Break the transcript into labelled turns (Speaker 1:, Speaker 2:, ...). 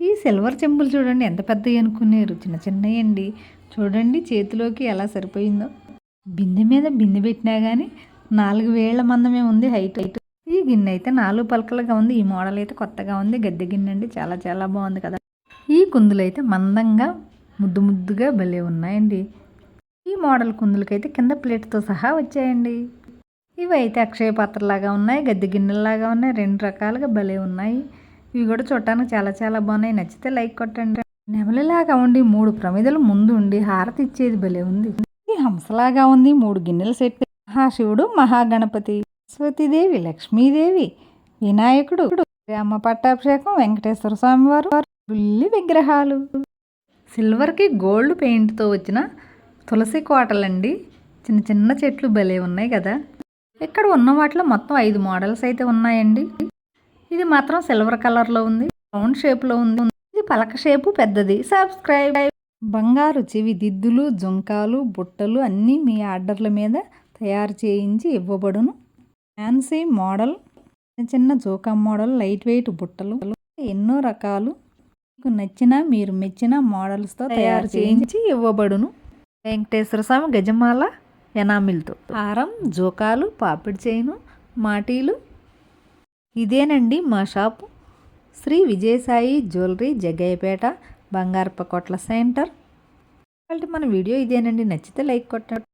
Speaker 1: ఈ సిల్వర్ చెంబులు చూడండి ఎంత పెద్దవి అనుకున్నారు. చిన్న చిన్నయండి చూడండి చేతిలోకి ఎలా సరిపోయిందో. బిందె మీద బిందె పెట్టినా కానీ నాలుగు వేళ్ళ మందమే ఉంది హైట్. హైట్ ఈ గిన్నె అయితే నాలుగు పలకలుగా ఉంది. ఈ మోడల్ అయితే కొత్తగా ఉంది. గద్దె గిన్నె అండి. చాలా చాలా బాగుంది కదా. ఈ కుందులు అయితే మందంగా ముద్దు ముద్దుగా భలే ఉన్నాయండి. ఈ మోడల్ కుందులకైతే కింద ప్లేట్తో సహా వచ్చాయండి. ఇవి అయితే అక్షయ పాత్రలాగా ఉన్నాయి గద్దె గిన్నెలాగా ఉన్నాయి. రెండు రకాలుగా భలే ఉన్నాయి. ఇవి కూడా చూడటానికి చాలా చాలా బాగున్నాయి. నచ్చితే లైక్ కొట్టండి. నెమలిలాగా ఉండి మూడు ప్రమిదలు ముందు ఉండి హారతి ఇచ్చేది భలే ఉంది. హంసలాగా ఉంది మూడు గిన్నెల సెట్ మహాశివుడు మహాగణపతి సరస్వతీదేవి లక్ష్మీదేవి వినాయకుడు అమ్మ పట్టాభిషేకం వెంకటేశ్వర స్వామి వారు బుల్లి విగ్రహాలు. సిల్వర్కి గోల్డ్ పెయింట్తో వచ్చిన తులసి కోటలండి. చిన్న చిన్న చెట్లు భలే ఉన్నాయి కదా. ఇక్కడ ఉన్న వాటిలో మొత్తం ఐదు మోడల్స్ అయితే ఉన్నాయండి. ఇది మాత్రం సిల్వర్ కలర్లో ఉంది రౌండ్ షేప్లో ఉంది. ఇది పలక షేపు పెద్దది. సబ్స్క్రైబ్. బంగారు చెవి దిద్దులు జుంకాలు బుట్టలు అన్నీ మీ ఆర్డర్ల మీద తయారు చేయించి ఇవ్వబడును. ఫ్యాన్సీ మోడల్ చిన్న చిన్న జోకా మోడల్ లైట్ వెయిట్ బుట్టలు ఎన్నో రకాలు. మీకు నచ్చిన మీరు మెచ్చిన మోడల్స్తో తయారు చేయించి ఇవ్వబడును. వెంకటేశ్వర స్వామి గజమాల ఎనామిల్తో. హారం జోకాలు పాపిడి చైను మాటీలు ఇదేనండి మా షాపు. శ్రీ విజయసాయి జ్యువెలరీ జగ్గయ్యపేట బంగారప కొట్ల సెంటర్. మన వీడియో ఇదేనండి. నచ్చితే లైక్ కొట్టండి.